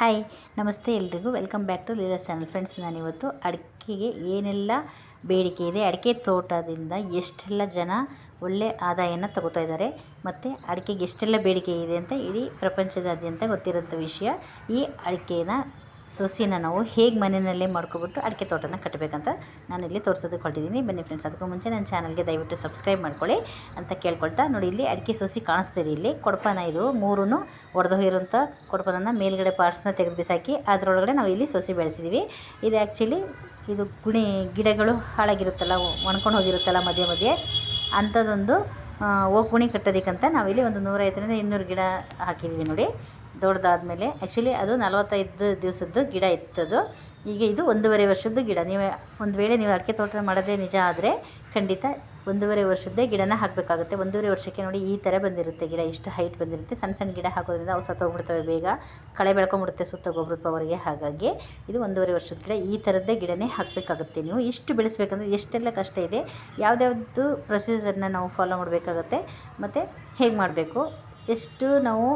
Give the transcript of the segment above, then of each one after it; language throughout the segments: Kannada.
ಹಾಯ್, ನಮಸ್ತೆ ಎಲ್ರಿಗೂ. Welcome back to Leela's channel friends ನಾನಿವತ್ತು ಅಡಿಕೆಗೆ ಏನೆಲ್ಲ ಬೇಡಿಕೆ ಇದೆ, ಅಡಿಕೆ ತೋಟದಿಂದ ಎಷ್ಟೆಲ್ಲ ಜನ ಒಳ್ಳೆ ಆದಾಯನ ತಗೋತಾ ಇದ್ದಾರೆ, ಮತ್ತು ಅಡಿಕೆಗೆ ಎಷ್ಟೆಲ್ಲ ಬೇಡಿಕೆ ಇದೆ ಅಂತ ಇಡೀ ಪ್ರಪಂಚದಾದ್ಯಂತ ಗೊತ್ತಿರೋಂಥ ವಿಷಯ ಈ ಅಡಿಕೆನ ಸೊಸಿನ ನಾವು ಹೇಗೆ ಮನೆಯಲ್ಲೇ ಮಾಡ್ಕೊಬಿಟ್ಟು ಅಡಿಕೆ ತೋಟನ ಕಟ್ಟಬೇಕಂತ ನಾನು ಇಲ್ಲಿ ತೋರಿಸೋದಕ್ಕೆ ಹೊರಟಿದ್ದೀನಿ. ಬನ್ನಿ ಫ್ರೆಂಡ್ಸ್ ಅದಕ್ಕೂ ಮುಂಚೆ ನನ್ನ ಚಾನಲ್ಗೆ ದಯವಿಟ್ಟು ಸಬ್ಸ್ಕ್ರೈಬ್ ಮಾಡ್ಕೊಳ್ಳಿ ಅಂತ ಕೇಳ್ಕೊಳ್ತಾ ನೋಡಿ, ಇಲ್ಲಿ ಅಡಿಕೆ ಸೊಸಿ ಕಾಣಿಸ್ತಿದೆ ಇಲ್ಲಿ. ಕೊಡಪನ ಇದು ಮೂರೂ ಒಡೆದೋಗಿರೋಂಥ ಕೊಡಪನನ್ನು ಮೇಲ್ಗಡೆ ಪಾರ್ಟ್ಸ್ನ ತೆಗೆದು ಬಿಸಾಕಿ ಅದರೊಳಗಡೆ ನಾವು ಇಲ್ಲಿ ಸೊಸಿ ಬೆಳೆಸಿದ್ದೀವಿ ಇದು ಆ್ಯಕ್ಚುಲಿ ಇದು ಗುಣಿ ಗಿಡಗಳು ಹಾಳಾಗಿರುತ್ತಲ್ಲ, ಒಣ್ಕೊಂಡು ಹೋಗಿರುತ್ತಲ್ಲ ಮಧ್ಯೆ ಮಧ್ಯೆ, ಅಂಥದ್ದೊಂದು ಓಗುಣಿ ಕಟ್ಟೋದಕ್ಕಂತ ನಾವಿಲ್ಲಿ ಒಂದು ನೂರೈವತ್ತರಿಂದ ಇನ್ನೂರು ಗಿಡ ಹಾಕಿದ್ದೀವಿ ನೋಡಿ. ದೊಡ್ಡದಾದಮೇಲೆ. ಆ್ಯಕ್ಚುಲಿ ಅದು ನಲವತ್ತೈದು ದಿವಸದ್ದು ಗಿಡ ಇತ್ತದು. ಈಗ ಇದು ಒಂದೂವರೆ ವರ್ಷದ ಗಿಡ. ನೀವು ಒಂದು ವೇಳೆ ನೀವು ಅಡಿಕೆ ತೋಟ ಮಾಡೋದೇ ನಿಜ ಆದರೆ ಖಂಡಿತ ಒಂದೂವರೆ ವರ್ಷದ್ದೇ ಗಿಡನ ಹಾಕಬೇಕಾಗುತ್ತೆ. ಒಂದೂವರೆ ವರ್ಷಕ್ಕೆ ನೋಡಿ ಈ ಥರ ಬಂದಿರುತ್ತೆ ಗಿಡ. ಇಷ್ಟು ಹೈಟ್ ಬಂದಿರುತ್ತೆ. ಸಣ್ಣ ಸಣ್ಣ ಗಿಡ ಹಾಕೋದ್ರಿಂದ ಅವು ಸತ್ತೋಗ್ಬಿಡ್ತವೆ ಬೇಗ. ಕಳೆ ಬೆಳ್ಕೊಂಬಿಡುತ್ತೆ ಸುತ್ತ ಗೊಬ್ಬರದ ಪವರ್ಗೆ ಹಾಗಾಗಿ. ಇದು ಒಂದೂವರೆ ವರ್ಷದ ಗಿಡ. ಈ ಥರದ್ದೇ ಗಿಡನೇ ಹಾಕಬೇಕಾಗುತ್ತೆ ನೀವು. ಇಷ್ಟು ಬೆಳೆಸ್ಬೇಕಂದ್ರೆ ಎಷ್ಟೆಲ್ಲ ಕಷ್ಟ ಇದೆ. ಯಾವುದ್ಯಾವ್ದು ಪ್ರೊಸೀಜರ್ನ ನಾವು ಫಾಲೋ ಮಾಡಬೇಕಾಗತ್ತೆ. ಮತ್ತು ಹೇಗೆ ಮಾಡಬೇಕು? ಎಷ್ಟು ನಾವು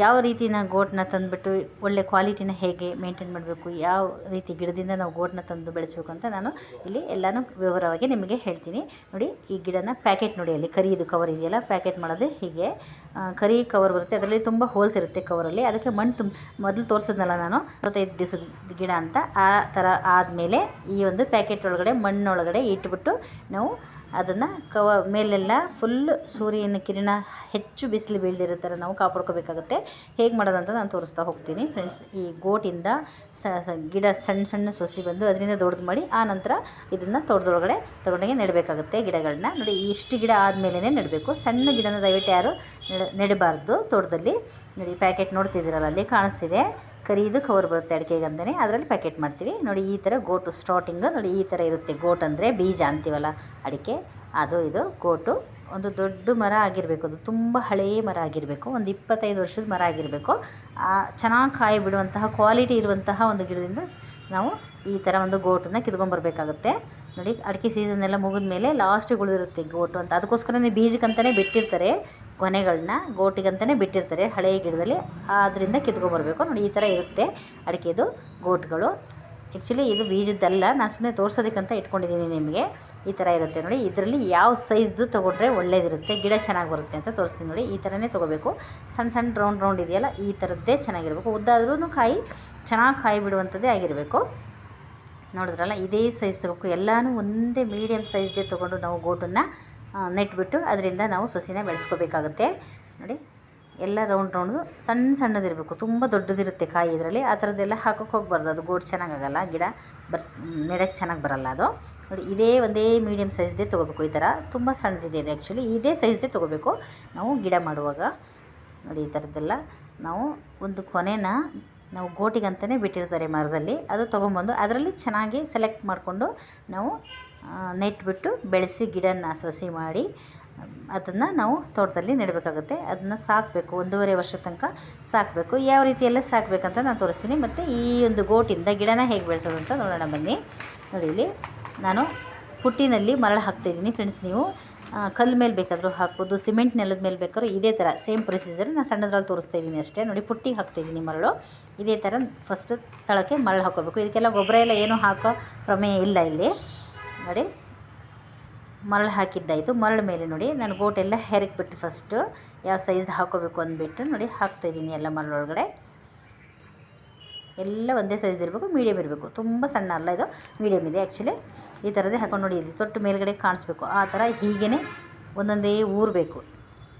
ಯಾವ ರೀತಿನ ಗೋಟನ್ನ ತಂದುಬಿಟ್ಟು ಒಳ್ಳೆ ಕ್ವಾಲಿಟಿನ ಹೇಗೆ ಮೇಂಟೈನ್ ಮಾಡಬೇಕು, ಯಾವ ರೀತಿ ಗಿಡದಿಂದ ನಾವು ಗೋಟನ್ನ ತಂದು ಬೆಳೆಸಬೇಕು ಅಂತ ನಾನು ಇಲ್ಲಿ ಎಲ್ಲನೂ ವಿವರವಾಗಿ ನಿಮಗೆ ಹೇಳ್ತೀನಿ. ನೋಡಿ, ಈ ಗಿಡನ ಪ್ಯಾಕೆಟ್ ನೋಡಿ, ಅಲ್ಲಿ ಕರಿದು ಕವರ್ ಇದೆಯಲ್ಲ ಪ್ಯಾಕೆಟ್ ಮಾಡೋದು ಹೀಗೆ. ಕರಿ ಕವರ್ ಬರುತ್ತೆ, ಅದರಲ್ಲಿ ತುಂಬ ಹೋಲ್ಸ್ ಇರುತ್ತೆ ಕವರಲ್ಲಿ ಅದಕ್ಕೆ ಮಣ್ಣು ತುಂಬ, ಮೊದಲು ತೋರಿಸಿದ್ನಲ್ಲ ನಾನು, ಇಪ್ಪತ್ತೈದು ದಿವಸದ ಗಿಡ ಅಂತ, ಆ ಥರ ಆದಮೇಲೆ ಈ ಒಂದು ಪ್ಯಾಕೆಟ್ ಒಳಗಡೆ ಮಣ್ಣೊಳಗಡೆ ಇಟ್ಬಿಟ್ಟು ನಾವು ಅದನ್ನು ಕವ ಮೇಲೆಲ್ಲ ಫುಲ್ ಸೂರ್ಯನ ಕಿರಣ ಹೆಚ್ಚು ಬಿಸಿಲು ಬೀಳದಿರೋ ಥರ ನಾವು ಕಾಪಾಡ್ಕೋಬೇಕಾಗುತ್ತೆ. ಹೇಗೆ ಮಾಡೋದಂತ ನಾನು ತೋರಿಸ್ತಾ ಹೋಗ್ತೀನಿ. ಫ್ರೆಂಡ್ಸ್ ಈ ಗೋಟಿಂದ ಸ ಗಿಡ ಸಣ್ಣ ಸಣ್ಣ ಸೊಸಿ ಬಂದು ಅದರಿಂದ ದೊಡ್ಡದು ಮಾಡಿ ಆ ನಂತರ ಇದನ್ನು ತೋಟದೊಳಗಡೆ ತೊಗೊಂಡೋಗಿ ನೆಡಬೇಕಾಗುತ್ತೆ ಗಿಡಗಳನ್ನ ನೋಡಿ, ಇಷ್ಟು ಗಿಡ ಆದಮೇಲೆ ನೆಡಬೇಕು. ಸಣ್ಣ ಗಿಡನ ದಯವಿಟ್ಟು ಯಾರು ನೆಡ, ನೆಡಬಾರ್ದು ತೋಟದಲ್ಲಿ. ನೋಡಿ, ಪ್ಯಾಕೆಟ್ ನೋಡ್ತಿದ್ದೀರಲ್ಲ, ಅಲ್ಲಿ ಕಾಣಿಸ್ತಿದೆ. ಕರಿದು ಕವರ್ ಬರುತ್ತೆ ಅಡಿಕೆಗೆ ಅಂತಲೇ ಅದರಲ್ಲಿ ಪ್ಯಾಕೆಟ್ ಮಾಡ್ತೀವಿ. ನೋಡಿ ಈ ಥರ ಗೋಟು ಸ್ಟಾರ್ಟಿಂಗ್ ನೋಡಿ ಈ ಥರ ಇರುತ್ತೆ. ಗೋಟ್ ಅಂದರೆ ಬೀಜ ಅಂತೀವಲ್ಲ ಅಡಿಕೆ. ಅದು ಇದು ಗೋಟು ಒಂದು ದೊಡ್ಡ ಮರ ಆಗಿರಬೇಕು. ಅದು ತುಂಬ ಹಳೆಯ ಮರ ಆಗಿರಬೇಕು. ಒಂದು ಇಪ್ಪತ್ತೈದು ವರ್ಷದ ಮರ ಆಗಿರಬೇಕು. ಚೆನ್ನಾಗಿ ಕಾಯಿ ಬಿಡುವಂತಹ ಕ್ವಾಲಿಟಿ ಇರುವಂತಹ ಒಂದು ಗಿಡದಿಂದ ನಾವು ಈ ಥರ ಒಂದು ಗೋಟನ್ನು ಕಿತ್ಕೊಂಬರ್ಬೇಕಾಗುತ್ತೆ ನೋಡಿ, ಅಡಿಕೆ ಸೀಸನ್ ಎಲ್ಲ ಮುಗಿದ ಮೇಲೆ ಲಾಸ್ಟಿಗೆ ಉಳಿದಿರುತ್ತೆ ಗೋಟು ಅಂತ. ಅದಕ್ಕೋಸ್ಕರನೇ ಬೀಜಕ್ಕಂತಲೇ ಬಿಟ್ಟಿರ್ತಾರೆ ಕೊನೆಗಳನ್ನ ಗೋಟಿಗಂತಲೇ ಬಿಟ್ಟಿರ್ತಾರೆ ಹಳೆಯ ಗಿಡದಲ್ಲಿ. ಅದರಿಂದ ಕಿತ್ಕೊಬರ್ಬೇಕು ನೋಡಿ, ಈ ಥರ ಇರುತ್ತೆ ಅಡಿಕೆದು ಗೋಟುಗಳು ಆ್ಯಕ್ಚುಲಿ ಇದು ಬೀಜದ್ದಲ್ಲ, ನಾನು ಸುಮ್ಮನೆ ತೋರ್ಸೋದಕ್ಕಂತ ಇಟ್ಕೊಂಡಿದ್ದೀನಿ ನಿಮಗೆ. ಈ ಥರ ಇರುತ್ತೆ ನೋಡಿ, ಇದರಲ್ಲಿ ಯಾವ ಸೈಜ್ದು ತೊಗೊಂಡ್ರೆ ಒಳ್ಳೇದಿರುತ್ತೆ, ಗಿಡ ಚೆನ್ನಾಗಿ ಬರುತ್ತೆ ಅಂತ ತೋರಿಸ್ತೀನಿ ನೋಡಿ, ಈ ಥರನೇ ತೊಗೋಬೇಕು. ಸಣ್ಣ ಸಣ್ಣ ರೌಂಡ್ ರೌಂಡ್ ಇದೆಯಲ್ಲ, ಈ ಥರದ್ದೇ ಚೆನ್ನಾಗಿರಬೇಕು. ಉದ್ದಾದ್ರೂ ಕಾಯಿ ಚೆನ್ನಾಗಿ ಕಾಯಿ ಬಿಡುವಂಥದ್ದೇ ಆಗಿರಬೇಕು. ನೋಡಿದ್ರಲ್ಲ, ಇದೇ ಸೈಜ್ ತಗೋಬೇಕು. ಎಲ್ಲನೂ ಒಂದೇ ಮೀಡಿಯಮ್ ಸೈಜ್ದೇ ತೊಗೊಂಡು ನಾವು ಗೋಟನ್ನು ನೆಟ್ಬಿಟ್ಟು ಅದರಿಂದ ನಾವು ಸೊಸಿನ ಬೆಳೆಸ್ಕೋಬೇಕಾಗುತ್ತೆ. ನೋಡಿ, ಎಲ್ಲ ರೌಂಡ್ ರೌಂಡು ಸಣ್ಣ ಸಣ್ಣದಿರಬೇಕು. ತುಂಬ ದೊಡ್ಡದಿರುತ್ತೆ ಕಾಯಿ ಇದರಲ್ಲಿ. ಆ ಥರದ್ದೆಲ್ಲ ಹಾಕೋಕೆ ಹೋಗ್ಬಾರ್ದು. ಅದು ಗೋಟ್ ಚೆನ್ನಾಗಾಗಲ್ಲ ಗಿಡ ಬರ್ಸ್ ನೆಡಕ್ಕೆ ಚೆನ್ನಾಗಿ ಬರಲ್ಲ ಅದು. ನೋಡಿ, ಇದೇ ಒಂದೇ ಮೀಡಿಯಮ್ ಸೈಜ್ದೇ ತೊಗೋಬೇಕು ಈ ಥರ. ತುಂಬ ಸಣ್ಣದಿದೆ ಇದು ಆ್ಯಕ್ಚುಲಿ ಇದೇ ಸೈಜ್ದೇ ತೊಗೋಬೇಕು. ನಾವು ಗಿಡ ಮಾಡುವಾಗ, ನೋಡಿ, ಈ ಥರದ್ದೆಲ್ಲ ನಾವು ಒಂದು ಕೊನೆನ ನಾವು ಗೋಟಿಗಂತಲೇ ಬಿಟ್ಟಿರ್ತಾರೆ ಮರದಲ್ಲಿ. ಅದು ತೊಗೊಂಬಂದು ಅದರಲ್ಲಿ ಚೆನ್ನಾಗಿ ಸೆಲೆಕ್ಟ್ ಮಾಡಿಕೊಂಡು ನಾವು ನೆಟ್ಬಿಟ್ಟು ಬೆಳೆಸಿ ಗಿಡನ ಸಸಿ ಮಾಡಿ, ಅದನ್ನು ನಾವು ತೋಟದಲ್ಲಿ ನೆಡಬೇಕಾಗುತ್ತೆ. ಅದನ್ನು ಸಾಕಬೇಕು, ಒಂದೂವರೆ ವರ್ಷ ತನಕ ಸಾಕಬೇಕು. ಯಾವ ರೀತಿಯೆಲ್ಲ ಸಾಕಬೇಕಂತ ನಾನು ತೋರಿಸ್ತೀನಿ. ಮತ್ತು ಈ ಒಂದು ಗೋಟಿಂದ ಗಿಡನ ಹೇಗೆ ಬೆಳೆಸೋದು ಅಂತ ನೋಡೋಣ ಬನ್ನಿ. ನೋಡಿ ನಾನು ಪುಟ್ಟಿನಲ್ಲಿ ಮರಳು ಹಾಕ್ತಾಯಿದ್ದೀನಿ ಫ್ರೆಂಡ್ಸ್, ನೀವು ಕಲ್ಲು ಮೇಲೆ ಬೇಕಾದರೂ ಹಾಕ್ಬೋದು, ಸಿಮೆಂಟ್ ನೆಲದ ಮೇಲೆ ಬೇಕಾದ್ರೂ ಇದೇ ಥರ ಸೇಮ್ ಪ್ರೊಸೀಜರ್ ನಾನು ಸಣ್ಣದ್ರಲ್ಲಿ ತೋರಿಸ್ತಾ ಇದ್ದೀನಿ ಅಷ್ಟೇ. ನೋಡಿ ಪುಟ್ಟಿಗೆ ಹಾಕ್ತಾಯಿದ್ದೀನಿ ಮರಳು. ಇದೇ ಥರ ಫಸ್ಟ್ ತಳಕ್ಕೆ ಮರಳು ಹಾಕೋಬೇಕು ಇದಕ್ಕೆಲ್ಲ ಗೊಬ್ಬರ ಎಲ್ಲ ಏನೂ ಹಾಕೋ ಪ್ರಮೇಯ ಇಲ್ಲ ಇಲ್ಲಿ. ನೋಡಿ, ಮರಳು ಹಾಕಿದ್ದಾಯಿತು. ಮರಳು ಮೇಲೆ ನೋಡಿ, ನಾನು ಗೋಟೆಲ್ಲ ಹೆರಕ್ಬಿಟ್ಟು ಫಸ್ಟು ಯಾವ ಸೈಜ್ದು ಹಾಕೋಬೇಕು ಅಂದ್ಬಿಟ್ಟು ನೋಡಿ ಹಾಕ್ತಾಯಿದ್ದೀನಿ ಎಲ್ಲ ಮರಳೊಳಗಡೆ. ಎಲ್ಲ ಒಂದೇ ಸೈಜ್ ಇರಬೇಕು ಮೀಡಿಯಮ್ ಇರಬೇಕು. ತುಂಬ ಸಣ್ಣ ಅಲ್ಲ ಇದು ಮೀಡಿಯಮ್ ಇದೆ ಆ್ಯಕ್ಚುಲಿ ಈ ಥರದೇ ಹಾಕೊಂಡು ನೋಡಿ, ಇಲ್ಲಿ ತೊಟ್ಟು ಮೇಲ್ಗಡೆ ಕಾಣಿಸ್ಬೇಕು. ಆ ಥರ ಹೀಗೇ ಒಂದೊಂದೇ ಊರಬೇಕು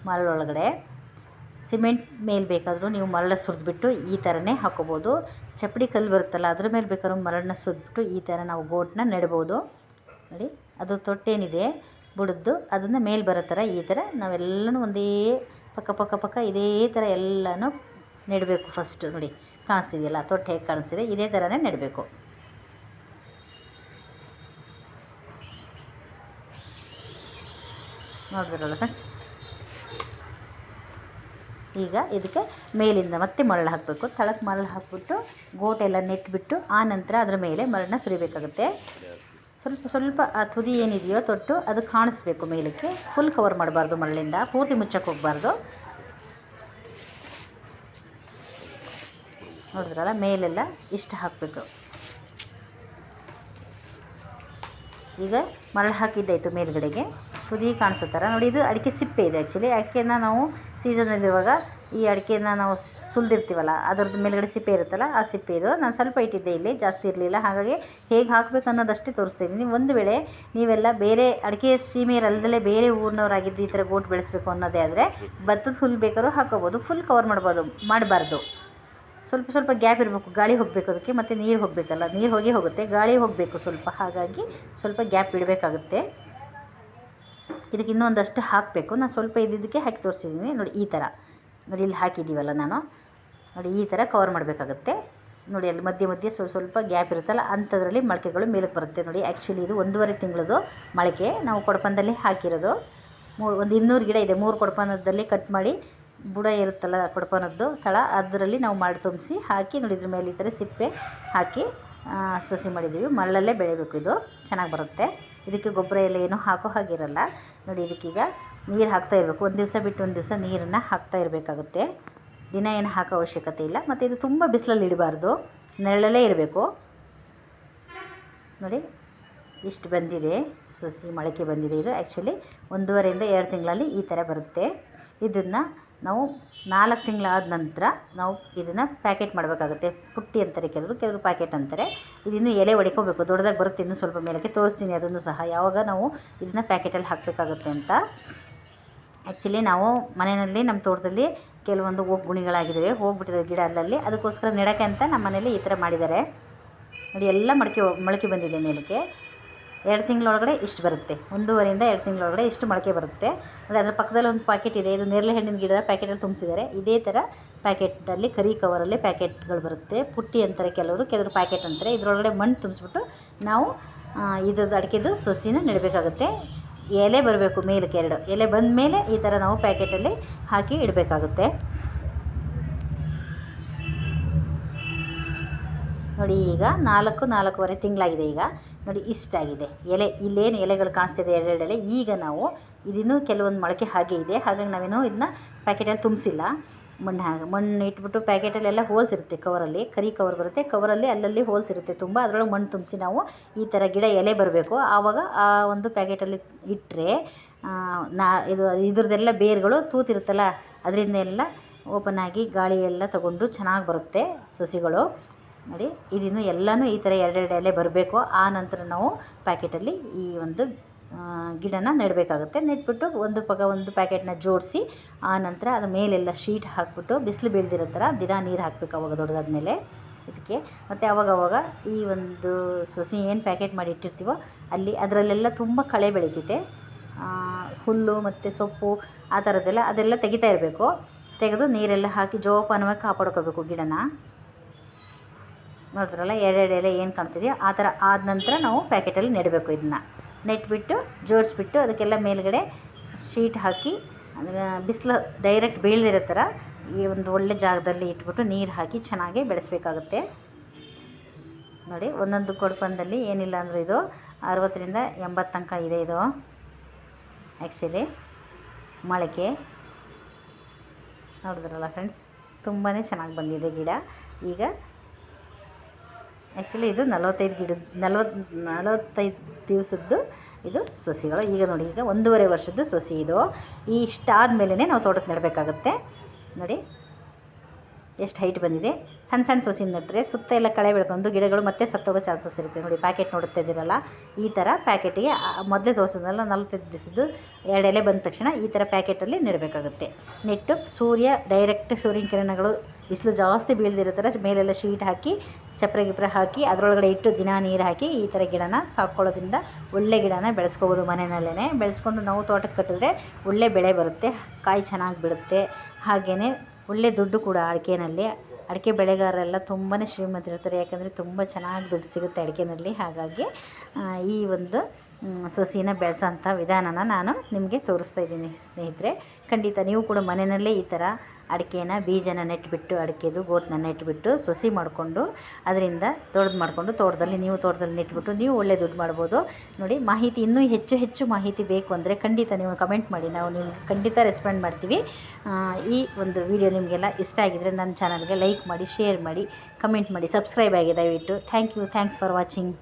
ಮರಳೊಳಗಡೆ. ಸಿಮೆಂಟ್ ಮೇಲೆ ಬೇಕಾದರೂ ನೀವು ಮರಳ ಸುರಿದ್ಬಿಟ್ಟು ಈ ಥರನೇ ಹಾಕೋಬೋದು. ಚಪ್ಪಡಿ ಕಲ್ಲು ಬರುತ್ತಲ್ಲ, ಅದ್ರ ಮೇಲೆ ಬೇಕಾದ್ರೂ ಮರಳನ್ನ ಸುರಿದ್ಬಿಟ್ಟು ಈ ಥರ ನಾವು ಗೋಟನ್ನ ನೆಡ್ಬೋದು. ನೋಡಿ, ಅದು ತೊಟ್ಟೇನಿದೆ, ಬುಡದ್ದು. ಅದನ್ನು ಮೇಲೆ ಬರೋ ಥರ ಈ ಥರ ನಾವೆಲ್ಲನೂ ಒಂದೇ ಪಕ್ಕ ಪಕ್ಕ ಪಕ್ಕ ಇದೇ ಥರ ಎಲ್ಲನೂ ನೆಡಬೇಕು ಫಸ್ಟ್ ನೋಡಿ ಕಾಣಿಸ್ತಿದೆಯಲ್ಲ, ತೊಟ್ಟೆ ಹೇಗೆ ಕಾಣಿಸ್ತಿದೆ, ಇದೇ ಥರನೇ ನೆಡಬೇಕು. ನೋಡಿದ್ರಲ್ಲ ಫ್ರೆಂಡ್ಸ್ ಈಗ ಇದಕ್ಕೆ ಮೇಲಿಂದ ಮತ್ತೆ ಮರಳು ಹಾಕಬೇಕು. ತಳಕ್ಕೆ ಮರಳು ಹಾಕ್ಬಿಟ್ಟು ಗೋಟೆಲ್ಲ ನೆಟ್ಬಿಟ್ಟು ಆ ನಂತರ ಅದರ ಮೇಲೆ ಮರಳನ್ನ ಸುರಿಬೇಕಾಗುತ್ತೆ. ಸ್ವಲ್ಪ ಸ್ವಲ್ಪ ಆ ತುದಿ ಏನಿದೆಯೋ ತೊಟ್ಟು ಅದು ಕಾಣಿಸ್ಬೇಕು ಮೇಲಕ್ಕೆ. ಫುಲ್ ಕವರ್ ಮಾಡಬಾರ್ದು ಮರಳಿಂದ. ಪೂರ್ತಿ ಮುಚ್ಚಕ್ಕೆ ಹೋಗಬಾರ್ದು. ನೋಡಿದ್ರಲ್ಲ, ಮೇಲೆಲ್ಲ ಇಷ್ಟು ಹಾಕಬೇಕು. ಈಗ ಮರಳು ಹಾಕಿದ್ದಾಯಿತು ಮೇಲುಗಡೆಗೆ. ತುದಿ ಕಾಣಿಸೋ ನೋಡಿ, ಇದು ಅಡಿಕೆ ಸಿಪ್ಪೆ ಇದೆ ಆ್ಯಕ್ಚುಲಿ ಅಡಿಕೆಯನ್ನು ನಾವು ಸೀಸನಲ್ಲಿರುವಾಗ ಈ ಅಡಿಕೆನ ನಾವು ಸುಲಿದಿರ್ತೀವಲ್ಲ, ಅದ್ರದ್ದು ಮೇಲ್ಗಡೆ ಸಿಪ್ಪೆ ಇರುತ್ತಲ್ಲ, ಆ ಸಿಪ್ಪೆ ಇದು. ನಾನು ಸ್ವಲ್ಪ ಇಟ್ಟಿದ್ದೆ ಇಲ್ಲಿ, ಜಾಸ್ತಿ ಇರಲಿಲ್ಲ. ಹಾಗಾಗಿ ಹೇಗೆ ಹಾಕಬೇಕು ಅನ್ನೋದಷ್ಟೇ ಇದ್ದೀನಿ ಒಂದು ವೇಳೆ ನೀವೆಲ್ಲ ಬೇರೆ ಅಡಿಕೆ ಸೀಮೆಯರಲ್ಲದಲ್ಲೇ ಬೇರೆ ಊರಿನವರಾಗಿದ್ದು ಈ ಥರ ಗೋಟ್ ಬೆಳೆಸಬೇಕು ಅನ್ನೋದೇ ಆದರೆ, ಭತ್ತದ ಹುಲ್ ಬೇಕಾದ್ರೂ ಹಾಕೋಬೋದು ಫುಲ್ ಕವರ್ ಮಾಡ್ಬೋದು, ಮಾಡಬಾರ್ದು. ಸ್ವಲ್ಪ ಸ್ವಲ್ಪ ಗ್ಯಾಪ್ ಇರಬೇಕು, ಗಾಳಿ ಹೋಗಬೇಕು ಅದಕ್ಕೆ, ಮತ್ತು ನೀರು ಹೋಗಬೇಕಲ್ಲ, ನೀರು ಹೋಗಿ ಹೋಗುತ್ತೆ, ಗಾಳಿ ಹೋಗಬೇಕು ಸ್ವಲ್ಪ, ಹಾಗಾಗಿ ಸ್ವಲ್ಪ ಗ್ಯಾಪ್ ಇಡಬೇಕಾಗುತ್ತೆ. ಇದಕ್ಕೆ ಇನ್ನೊಂದಷ್ಟು ಹಾಕಬೇಕು, ನಾನು ಸ್ವಲ್ಪ ಇದ್ದಿದ್ದಕ್ಕೆ ಹಾಕಿ ತೋರಿಸಿದ್ದೀನಿ ನೋಡಿ ಈ ಥರ. ನೋಡಿ, ಇಲ್ಲಿ ಹಾಕಿದ್ದೀವಲ್ಲ ನಾನು. ನೋಡಿ, ಈ ಥರ ಕವರ್ ಮಾಡಬೇಕಾಗುತ್ತೆ. ನೋಡಿ, ಅಲ್ಲಿ ಮಧ್ಯೆ ಮಧ್ಯೆ ಸ್ವಲ್ಪ ಸ್ವಲ್ಪ ಗ್ಯಾಪ್ ಇರುತ್ತಲ್ಲ, ಅಂಥದ್ರಲ್ಲಿ ಮೊಳಕೆಗಳು ಮೇಲಕ್ಕೆ ಬರುತ್ತೆ. ನೋಡಿ ಆ್ಯಕ್ಚುಲಿ ಇದು ಒಂದೂವರೆ ತಿಂಗಳದು ಮೊಳಕೆ. ನಾವು ಕೊಡಪನದಲ್ಲಿ ಹಾಕಿರೋದು. ಮೂರು ಒಂದು ಇನ್ನೂರು ಗಿಡ ಇದೆ, ಮೂರು ಕೊಡಪಾನದಲ್ಲಿ ಕಟ್ ಮಾಡಿ ಬುಡ ಇರುತ್ತಲ್ಲ ಕೊಡಪಾನದ್ದು ತಳ, ಅದರಲ್ಲಿ ನಾವು ಮಾಡಿ ತುಂಬಿಸಿ ಹಾಕಿ ನೋಡಿ ಇದ್ರ ಮೇಲೆ ಈ ಥರ ಸಿಪ್ಪೆ ಹಾಕಿ ಸೊಸಿ ಮಾಡಿದ್ದೀವಿ. ಮರಳಲ್ಲೇ ಬೆಳೀಬೇಕು ಇದು. ಚೆನ್ನಾಗಿ ಬರುತ್ತೆ. ಇದಕ್ಕೆ ಗೊಬ್ಬರ ಎಲ್ಲ ಏನೂ ಹಾಕೋ ಹಾಗಿರಲ್ಲ ನೋಡಿ ಇದಕ್ಕೀಗ ನೀರು ಹಾಕ್ತಾ ಇರಬೇಕು. ಒಂದು ದಿವಸ ಬಿಟ್ಟು ಒಂದು ದಿವಸ ನೀರನ್ನು ಹಾಕ್ತಾ ಇರಬೇಕಾಗುತ್ತೆ. ದಿನ ಏನು ಹಾಕೋ ಅವಶ್ಯಕತೆ ಇಲ್ಲ. ಮತ್ತು ಇದು ತುಂಬ ಬಿಸಿಲಲ್ಲಿ ಇಡಬಾರ್ದು. ನೆರಳಲ್ಲೇ ಇರಬೇಕು. ನೋಡಿ, ಇಷ್ಟು ಬಂದಿದೆ. ಸಸಿ ಮೊಳಕೆ ಬಂದಿದೆ ಇದು. ಆ್ಯಕ್ಚುಲಿ ಒಂದೂವರೆಯಿಂದ ಎರಡು ತಿಂಗಳಲ್ಲಿ ಈ ಥರ ಬರುತ್ತೆ. ಇದನ್ನು ನಾವು ನಾಲ್ಕು ತಿಂಗಳಾದ ನಂತರ ನಾವು ಇದನ್ನು ಪ್ಯಾಕೆಟ್ ಮಾಡಬೇಕಾಗುತ್ತೆ. ಪುಟ್ಟಿ ಅಂತಾರೆ ಕೆಲವರು ಕೆಲವರು ಪ್ಯಾಕೆಟ್ ಅಂತಾರೆ. ಇದನ್ನು ಎಲೆ ಒಡಿಕೋಬೇಕು. ದೊಡ್ಡದಾಗಿ ಬರುತ್ತೆ, ಇನ್ನೂ ಸ್ವಲ್ಪ ಮೇಲಕ್ಕೆ ತೋರಿಸ್ತೀನಿ ಅದನ್ನು ಸಹ. ಯಾವಾಗ ನಾವು ಇದನ್ನು ಪ್ಯಾಕೆಟಲ್ಲಿ ಹಾಕಬೇಕಾಗುತ್ತೆ ಅಂತ. ಆ್ಯಕ್ಚುಲಿ ನಾವು ಮನೆಯಲ್ಲಿ, ನಮ್ಮ ತೋಟದಲ್ಲಿ ಕೆಲವೊಂದು ಹೋಗಿ ಗುಣಿಗಳಾಗಿದ್ದಾವೆ. ಹೋಗ್ಬಿಟ್ಟಿದ್ದಾವೆ ಗಿಡ ಅಲ್ಲಲ್ಲಿ. ಅದಕ್ಕೋಸ್ಕರ ನೆಡಕ್ಕೆ ಅಂತ ನಮ್ಮ ಮನೇಲಿ ಈ ಥರ ಮಾಡಿದ್ದಾರೆ. ನೋಡಿ, ಎಲ್ಲ ಮೊಳಕೆ ಮೊಳಕೆ ಬಂದಿದೆ ಮೇಲಕ್ಕೆ. ಎರಡು ತಿಂಗಳೊಳಗಡೆ ಇಷ್ಟು ಬರುತ್ತೆ. ಒಂದೂವರೆಯಿಂದ ಎರಡು ತಿಂಗಳೊಳಗಡೆ ಇಷ್ಟು ಮೊಳಕೆ ಬರುತ್ತೆ. ಅಂದರೆ ಅದರ ಪಕ್ಕದಲ್ಲಿ ಒಂದು ಪ್ಯಾಕೆಟ್ ಇದೆ. ಇದು ನೇರಳೆ ಹಣ್ಣಿನ ಗಿಡದ ಪ್ಯಾಕೆಟಲ್ಲಿ ತುಂಬಿಸಿದ್ದಾರೆ. ಇದೇ ಥರ ಪ್ಯಾಕೆಟಲ್ಲಿ ಕರಿ ಕವರಲ್ಲಿ ಪ್ಯಾಕೆಟ್ಗಳು ಬರುತ್ತೆ. ಪುಟ್ಟಿ ಅಂತಾರೆ ಕೆಲವರು ಕೆಲವರು ಪ್ಯಾಕೆಟ್ ಅಂತಾರೆ. ಇದರೊಳಗಡೆ ಮಣ್ಣು ತುಂಬಿಸ್ಬಿಟ್ಟು ನಾವು ಇದ್ರದ್ದು ಅಡಿಕೆದು ಸೊಸಿನ ನೆಡಬೇಕಾಗುತ್ತೆ. ಎಲೆ ಬರಬೇಕು ಮೇಲಕ್ಕೆ ಎರಡು. ಎಲೆ ಬಂದ ಮೇಲೆ ಈ ಥರ ನಾವು ಪ್ಯಾಕೆಟಲ್ಲಿ ಹಾಕಿ ಇಡಬೇಕಾಗುತ್ತೆ. ನೋಡಿ ಈಗ ನಾಲ್ಕು, ನಾಲ್ಕೂವರೆ ತಿಂಗಳಾಗಿದೆ ಈಗ. ನೋಡಿ ಇಷ್ಟಾಗಿದೆ. ಎಲೆ, ಇಲ್ಲೇನು ಎಲೆಗಳು ಕಾಣಿಸ್ತಿದೆ ಎರಡೆರಡು ಎಲೆ ಈಗ ನಾವು ಇದಿನ್ನೂ ಕೆಲವೊಂದು ಮೊಳಕೆ ಹಾಗೆ ಇದೆ. ಹಾಗಾಗಿ ನಾವೇನು ಇದನ್ನ ಪ್ಯಾಕೆಟಲ್ಲಿ ತುಂಬಿಸಿಲ್ಲ. ಮಣ್ಣು ಹಾಗೆ, ಮಣ್ಣು ಇಟ್ಬಿಟ್ಟು ಪ್ಯಾಕೆಟಲ್ಲೆಲ್ಲ ಹೋಲ್ಸ್ ಇರುತ್ತೆ ಕವರಲ್ಲಿ. ಕರಿ ಕವರ್ ಬರುತ್ತೆ. ಕವರಲ್ಲಿ ಅಲ್ಲಲ್ಲಿ ಹೋಲ್ಸ್ ಇರುತ್ತೆ ತುಂಬ. ಅದರೊಳಗೆ ಮಣ್ಣು ತುಂಬಿಸಿ ನಾವು ಈ ಥರ ಗಿಡ ಎಲೆ ಬರಬೇಕು. ಆವಾಗ ಆ ಒಂದು ಪ್ಯಾಕೆಟಲ್ಲಿ ಇಟ್ಟರೆ ನಾ, ಇದು, ಇದ್ರದ್ದೆಲ್ಲ ಬೇರುಗಳು ತೂತಿರುತ್ತಲ್ಲ, ಅದರಿಂದ ಎಲ್ಲ ಓಪನ್ ಆಗಿ ಗಾಳಿ ಎಲ್ಲ ತಗೊಂಡು ಚೆನ್ನಾಗಿ ಬರುತ್ತೆ ಸಸಿಗಳು. ನೋಡಿ, ಇದಿನ್ನು ಎಲ್ಲನೂ ಈ ಥರ ಎರಡೆರಡು ಬರಬೇಕು. ಆ ನಂತರ ನಾವು ಪ್ಯಾಕೆಟಲ್ಲಿ ಈ ಒಂದು ಗಿಡನ ನೆಡಬೇಕಾಗುತ್ತೆ. ನೆಟ್ಬಿಟ್ಟು ಒಂದು ಪಕ್ಕ ಒಂದು ಪ್ಯಾಕೆಟ್ನ ಜೋಡಿಸಿ, ಆ ನಂತರ ಅದ್ರ ಮೇಲೆಲ್ಲ ಶೀಟ್ ಹಾಕ್ಬಿಟ್ಟು ಬಿಸಿಲು ಬೀಳ್ದಿರೋ ಥರ ದಿನ ನೀರು ಹಾಕಬೇಕು ಅವಾಗ ದೊಡ್ಡದಾದ ಮೇಲೆ ಇದಕ್ಕೆ ಮತ್ತು ಅವಾಗವಾಗ ಅವಾಗ ಈ ಒಂದು ಸೊಸಿ ಏನು ಪ್ಯಾಕೆಟ್ ಮಾಡಿ ಇಟ್ಟಿರ್ತೀವೋ ಅಲ್ಲಿ ಅದರಲ್ಲೆಲ್ಲ ತುಂಬ ಕಳೆ ಬೆಳೀತೈತೆ ಹುಲ್ಲು ಮತ್ತು ಸೊಪ್ಪು ಆ ಥರದ್ದೆಲ್ಲ ಅದೆಲ್ಲ ತೆಗಿತಾ ಇರಬೇಕು. ತೆಗೆದು ನೀರೆಲ್ಲ ಹಾಕಿ ಜೋಪಾನವಾಗಿ ಕಾಪಾಡ್ಕೋಬೇಕು ಗಿಡನ. ನೋಡಿದ್ರಲ್ಲ ಎರಡೆರಡು ಎಲೆ ಏನು ಕಾಣ್ತಿದೆಯೋ ಆ ಥರ ಆದ ನಂತರ ನಾವು ಪ್ಯಾಕೆಟಲ್ಲಿ ನೆಡಬೇಕು ಇದನ್ನು. ನೆಟ್ಬಿಟ್ಟು, ಜೋಡಿಸ್ಬಿಟ್ಟು ಅದಕ್ಕೆಲ್ಲ ಮೇಲುಗಡೆ ಶೀಟ್ ಹಾಕಿ ಬಿಸಿಲು ಡೈರೆಕ್ಟ್ ಬೀಳ್ದಿರೋ ಥರ ಈ ಒಂದು ಒಳ್ಳೆ ಜಾಗದಲ್ಲಿ ಇಟ್ಬಿಟ್ಟು ನೀರು ಹಾಕಿ ಚೆನ್ನಾಗಿ ಬೆಳೆಸಬೇಕಾಗುತ್ತೆ. ನೋಡಿ, ಒಂದೊಂದು ಕೊಡ್ಪಂದಲ್ಲಿ ಏನಿಲ್ಲ ಅಂದರೂ ಇದು ಅರವತ್ತರಿಂದ ಎಂಬತ್ತು ತನಕ ಇದೆ ಇದು. ಆ್ಯಕ್ಚುಲಿ ಮೊಳಕೆ. ನೋಡಿದ್ರಲ್ಲ ಫ್ರೆಂಡ್ಸ್ ತುಂಬಾ ಚೆನ್ನಾಗಿ ಬಂದಿದೆ ಗಿಡ. ಈಗ ಆ್ಯಕ್ಚುಲಿ ಇದು ನಲವತ್ತೈದು ಗಿಡದ ನಲವತ್ತು ನಲವತ್ತೈದು ದಿವಸದ್ದು ಇದು ಸೊಸಿಗಳು. ಈಗ ನೋಡಿ, ಈಗ ಒಂದೂವರೆ ವರ್ಷದ್ದು ಸೊಸಿ ಇದು. ಈ ಇಷ್ಟಾದಮೇಲೆ ನಾವು ತೋಟಕ್ಕೆ ನೆಡಬೇಕಾಗುತ್ತೆ. ನೋಡಿ, ಎಷ್ಟು ಹೈಟ್ ಬಂದಿದೆ. ಸಣ್ಣ ಸಣ್ಣ ಸೊಸಿ ನೆಟ್ಟರೆ ಸುತ್ತ ಎಲ್ಲ ಕಳೆ ಬೆಳ್ಕೊಂಡು ಗಿಡಗಳು ಮತ್ತೆ ಸತ್ತೋಗೋ ಚಾನ್ಸಸ್ ಇರುತ್ತೆ. ನೋಡಿ ಪ್ಯಾಕೆಟ್ ನೋಡುತ್ತಾ ಇದ್ದೀರಲ್ಲ, ಈ ಥರ ಪ್ಯಾಕೆಟಿಗೆ ಮೊದಲೇ ತೋರಿಸಿದ್ನಲ್ಲ, ನಲವತ್ತೈದು ದಿವಸದ್ದು ಎರಡು ಎಲೆ ಬಂದ ತಕ್ಷಣ ಈ ಥರ ಪ್ಯಾಕೆಟಲ್ಲಿ ನೆಡಬೇಕಾಗುತ್ತೆ. ನೆಟ್ಟು ಸೂರ್ಯ ಡೈರೆಕ್ಟ್ ಸೂರ್ಯನ ಕಿರಣಗಳು ಬಿಸಿಲು ಜಾಸ್ತಿ ಬೀಳ್ದಿರೋ ಥರ ಮೇಲೆಲ್ಲ ಶೀಟ್ ಹಾಕಿ, ಚಪ್ಪರೆ ಗಿಪ್ರೆ ಹಾಕಿ, ಅದರೊಳಗಡೆ ಇಟ್ಟು ದಿನ ನೀರು ಹಾಕಿ ಈ ಥರ ಗಿಡನ ಸಾಕ್ಕೊಳ್ಳೋದ್ರಿಂದ ಒಳ್ಳೆ ಗಿಡನ ಬೆಳೆಸ್ಕೋಬೋದು ಮನೆಯಲ್ಲೇ ಬೆಳೆಸ್ಕೊಂಡು ನಾವು ತೋಟಕ್ಕೆ ಕಟ್ಟಿದ್ರೆ ಒಳ್ಳೆ ಬೆಳೆ ಬರುತ್ತೆ, ಕಾಯಿ ಚೆನ್ನಾಗಿ ಬಿಡುತ್ತೆ. ಹಾಗೆಯೇ ಒಳ್ಳೆ ದುಡ್ಡು ಕೂಡ ಅಡಿಕೆನಲ್ಲಿ. ಅಡಿಕೆ ಬೆಳೆಗಾರರೆಲ್ಲ ತುಂಬಾ ಶ್ರೀಮಂತರಿರ್ತಾರೆ, ಯಾಕಂದರೆ ತುಂಬ ಚೆನ್ನಾಗಿ ದುಡ್ಡು ಸಿಗುತ್ತೆ ಅಡಿಕೆನಲ್ಲಿ. ಹಾಗಾಗಿ ಈ ಒಂದು ಸಸಿನ ಬೆಳೆಸೋಂಥ ವಿಧಾನನ ನಾನು ನಿಮಗೆ ತೋರಿಸ್ತಾ ಇದ್ದೀನಿ ಸ್ನೇಹಿತರೆ. ಖಂಡಿತ ನೀವು ಕೂಡ ಮನೆಯಲ್ಲೇ ಈ ಥರ ಅಡಿಕೆನ ಬೀಜನ ನೆಟ್ಬಿಟ್ಟು, ಅಡಿಕೆದು ಗೋಟನ್ನ ನೆಟ್ಬಿಟ್ಟು ಸೊಸಿ ಮಾಡಿಕೊಂಡು, ಅದರಿಂದ ತೊಳೆದು ಮಾಡಿಕೊಂಡು ತೋಟದಲ್ಲಿ ನೀವು ತೋಟದಲ್ಲಿ ನೆಟ್ಬಿಟ್ಟು ನೀವು ಒಳ್ಳೆ ದುಡ್ಡು ಮಾಡ್ಬೋದು. ನೋಡಿ, ಮಾಹಿತಿ ಇನ್ನೂ ಹೆಚ್ಚು ಹೆಚ್ಚು ಮಾಹಿತಿ ಬೇಕು ಅಂದರೆ ಖಂಡಿತ ನೀವು ಕಮೆಂಟ್ ಮಾಡಿ. ನಾವು ನಿಮಗೆ ಖಂಡಿತ ರೆಸ್ಪಾಂಡ್ ಮಾಡ್ತೀವಿ. ಈ ಒಂದು ವಿಡಿಯೋ ನಿಮಗೆಲ್ಲ ಇಷ್ಟ ಆಗಿದರೆ ನನ್ನ ಚಾನಲ್ಗೆ ಲೈಕ್ ಮಾಡಿ, ಶೇರ್ ಮಾಡಿ, ಕಮೆಂಟ್ ಮಾಡಿ, ಸಬ್ಸ್ಕ್ರೈಬ್ ಆಗಿ ದಯವಿಟ್ಟು. Thank you, thanks for watching.